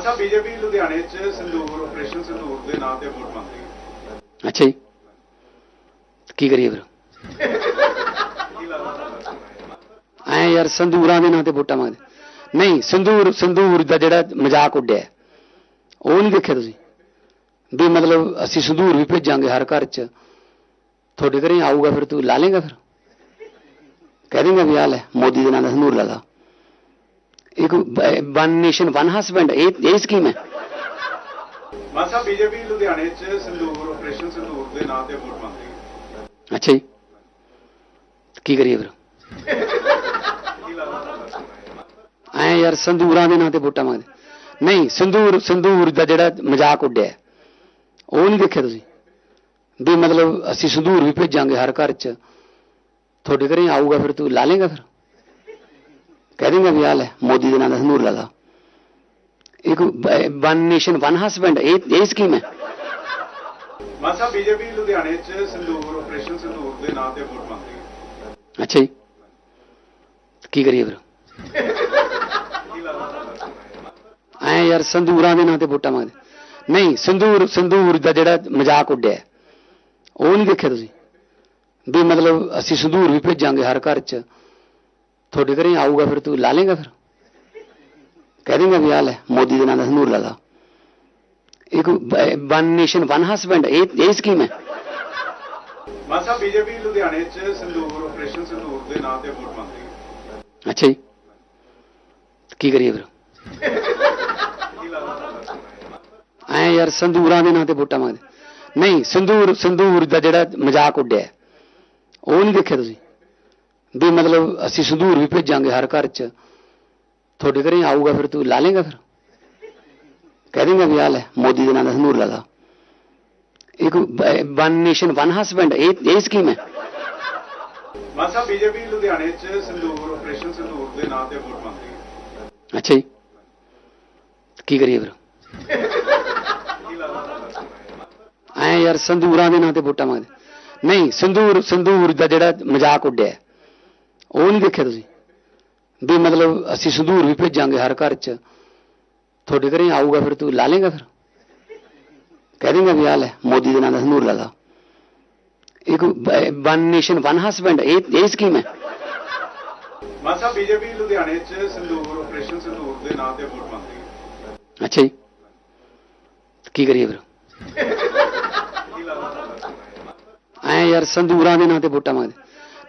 ਮਾਸਾ ਬੀਜੇਪੀ ਲੁਧਿਆਣੇ 'ਚ ਸੰਦੂਰ ਆਪਰੇਸ਼ਨ ਸੰਦੂਰ ਦੇ ਨਾਂ ਤੇ ਵੋਟ ਮੰਗ ਹੈ। ਅੱਛਾ ਜੀ। ਕੀ ਕਰੀਏ ਫਿਰ? ਕੀ ਐ ਯਾਰ, ਸੰਦੂਰਾਂ ਦੇ ਨਾਂ ਤੇ ਵੋਟਾਂ ਮੰਗਦੇ। ਨਹੀਂ, ਸੰਦੂਰ ਸੰਦੂਰ ਦਾ ਜਿਹੜਾ ਮਜ਼ਾਕ ਉੱਡਿਆ ਉਹ ਨਹੀਂ ਦੇਖਿਆ ਤੁਸੀਂ? ਵੀ ਮਤਲਬ ਅਸੀਂ ਸੰਦੂਰ ਵੀ ਭੇਜਾਂਗੇ ਹਰ ਘਰ 'ਚ। ਤੁਹਾਡੇ ਘਰੇ ਆਊਗਾ ਫਿਰ ਤੂੰ, ਲਾ ਲੇਗਾ ਫਿਰ? ਕਹਿ ਦੇਂਗਾ ਵੀ ਆ ਲੈ, ਮੋਦੀ ਦੇ ਨਾਂ ਦਾ ਸੰਦੂਰ ਲਾ ਲਾ। ਇੱਕ ਵਨ ਨੇਸ਼ਨ ਵਨ ਹਸਬੈਂਡ ਇਹ ਇਹ ਸਕੀਮ ਹੈ। ਮਾਸਾ ਬੀਜੇਪੀ ਲੁਧਿਆਣੇ 'ਚ ਸੰਦੂਰ ਆਪਰੇਸ਼ਨ ਸੰਦੂਰ ਦੇ ਨਾਂ ਤੇ ਵੋਟ ਮੰਗ ਰਹੀ ਹੈ। ਅੱਛਾ ਜੀ। ਕੀ ਕਰੀਏ ਫਿਰ? ਐ ਯਾਰ ਸੰਦੂਰਾਂ ਦੇ ਨਾਂ ਤੇ ਵੋਟਾਂ ਮੰਗਦੇ। ਨਹੀਂ ਸੰਦੂਰ ਸੰਦੂਰ ਦਾ ਜਿਹੜਾ ਮਜ਼ਾਕ ਉੱਡਿਆ ਉਹ ਨਹੀਂ ਦੇਖਿਆ ਤੁਸੀਂ? ਵੀ ਮਤਲਬ ਅਸੀਂ ਸੰਦੂਰ ਵੀ ਭੇਜਾਂਗੇ ਹਰ ਘਰ 'ਚ। ਤੁਹਾਡੇ ਘਰੇ ਆਊਗਾ ਫਿਰ ਤੂੰ ਲਾ ਲੇਗਾ ਫਿਰ? ਕਹਿ ਦੇਂਗਾ ਵੀ ਆ ਲੈ ਮੋਦੀ ਦੇ ਨਾਂ ਦਾ ਸੰਦੂਰ ਲਾ ਲਾ ਇੱਕ ਵਨ ਨੇਸ਼ਨ ਵਨ ਹਸਬੈਂਡ ਇਹ ਇਹ ਸਕੀਮ ਹੈ। ਮਾਸਾ ਬੀਜੇਪੀ ਲੁਧਿਆਣੇ 'ਚ ਸੰਦੂਰ ਆਪਰੇਸ਼ਨ ਸੰਦੂਰ ਦੇ ਨਾਂ ਤੇ ਵੋਟ ਮੰਗ ਰਹੀ ਹੈ। ਅੱਛਾ ਜੀ। ਕੀ ਕਰੀਏ ਫਿਰ? ਐ ਯਾਰ ਸੰਦੂਰਾਂ ਦੇ ਨਾਂ ਤੇ ਵੋਟਾਂ ਮੰਗਦੇ। ਨਹੀਂ ਸੰਦੂਰ ਸੰਦੂਰ ਦਾ ਜਿਹੜਾ ਮਜ਼ਾਕ ਉੱਡਿਆ ਹੈ, ਉਹ ਨਹੀਂ ਦੇਖਿਆ ਤੁਸੀਂ? ਵੀ ਮਤਲਬ ਅਸੀਂ ਸੰਦੂਰ ਵੀ ਭੇਜਾਂਗੇ ਹਰ ਘਰ 'ਚ। ਤੁਹਾਡੇ ਘਰੇ ਆਊਗਾ ਫਿਰ ਤੂੰ ਲਾ ਲੇਗਾ ਫਿਰ? ਕਹਿ ਦੇਂਗਾ ਵੀ ਆ ਲੈ ਮੋਦੀ ਦੇ ਨਾਂ ਦਾ ਸੰਦੂਰ ਲਾ ਲਾ। ਇੱਕ ਵਨ ਨੇਸ਼ਨ ਵਨ ਹਸਬੈਂਡ ਇਹ ਇਹ ਸਕੀਮ ਹੈ। ਮਾਸਾ ਬੀਜੇਪੀ ਲੁਧਿਆਣੇ 'ਚ ਸੰਦੂਰ ਆਪਰੇਸ਼ਨ ਸੰਦੂਰ ਦੇ ਨਾਂ ਤੇ ਵੋਟ ਮੰਗ ਰਹੀ ਹੈ। ਅੱਛਾ ਜੀ। ਕੀ ਕਰੀਏ ਫਿਰ? ਐ ਯਾਰ ਸੰਦੂਰਾਂ ਦੇ ਨਾਂ ਤੇ ਵੋਟਾਂ ਮੰਗਦੇ। ਨਹੀਂ ਸੰਦੂਰ ਸੰਦੂਰ ਦਾ ਜਿਹੜਾ ਮਜ਼ਾਕ ਉੱਡਿਆ ਉਹ ਨਹੀਂ ਦੇਖਿਆ ਤੁਸੀਂ? ਵੀ ਮਤਲਬ ਅਸੀਂ ਸੰਦੂਰ ਵੀ ਭੇਜਾਂਗੇ ਹਰ ਘਰ 'ਚ। ਤੁਹਾਡੇ ਘਰੇ ਆਊਗਾ ਫਿਰ ਤੂੰ ਲਾ ਲੇਗਾ ਫਿਰ? ਕਹਿ ਦੇਂਗਾ ਵੀ ਆ ਲੈ ਮੋਦੀ ਦੇ ਨਾਂ ਦਾ ਸੰਦੂਰ ਲਾ ਲਾ। ਇੱਕ ਵਨ ਨੇਸ਼ਨ ਵਨ ਹਸਬੈਂਡ ਇਹ ਇਹ ਸਕੀਮ ਹੈ। ਮਾਸਾ ਬੀਜੇਪੀ ਲੁਧਿਆਣੇ 'ਚ ਸੰਦੂਰ ਆਪਰੇਸ਼ਨ ਸੰਦੂਰ ਦੇ ਨਾਂ ਤੇ ਵੋਟ ਮੰਗ ਰਹੀ ਹੈ। ਅੱਛਾ ਜੀ। ਕੀ ਕਰੀਏ ਫਿਰ? ਐ ਯਾਰ ਸੰਦੂਰਾਂ ਦੇ ਨਾਂ ਤੇ ਵੋਟਾਂ ਮੰਗਦੇ। ਨਹੀਂ ਸੰਦੂਰ ਸੰਦੂਰ ਦਾ ਜਿਹੜਾ ਮਜ਼ਾਕ ਉੱਡਿਆ ਉਹ ਨਹੀਂ ਦੇਖਿਆ ਤੁਸੀਂ? ਵੀ ਮਤਲਬ ਅਸੀਂ ਸੰਦੂਰ ਵੀ ਭੇਜਾਂਗੇ ਹਰ ਘਰ 'ਚ। ਤੁਹਾਡੇ ਘਰੇ ਆਊਗਾ ਫਿਰ ਤੂੰ ਲਾ ਲੇਗਾ ਫਿਰ? ਕਹਿ ਦੇਂਗਾ ਵੀ ਆ ਲੈ ਮੋਦੀ ਦੇ ਨਾਂ ਦਾ ਸੰਦੂਰ ਲਾ ਲਾ। ਇੱਕ ਵਨ ਨੇਸ਼ਨ ਵਨ ਹਸਬੈਂਡ ਇਹ ਇਹ ਸਕੀਮ ਹੈ। ਮਾਸਾ ਬੀਜੇਪੀ ਲੁਧਿਆਣੇ 'ਚ ਸੰਦੂਰ ਆਪਰੇਸ਼ਨ ਸੰਦੂਰ ਦੇ ਨਾਂ ਤੇ ਵੋਟ ਮੰਗ ਰਹੀ ਹੈ। ਅੱਛਾ ਜੀ। ਕੀ ਕਰੀਏ ਫਿਰ? ਐ ਯਾਰ ਸੰਦੂਰਾਂ ਦੇ ਨਾਂ ਤੇ ਵੋਟਾਂ ਮੰਗਦੇ।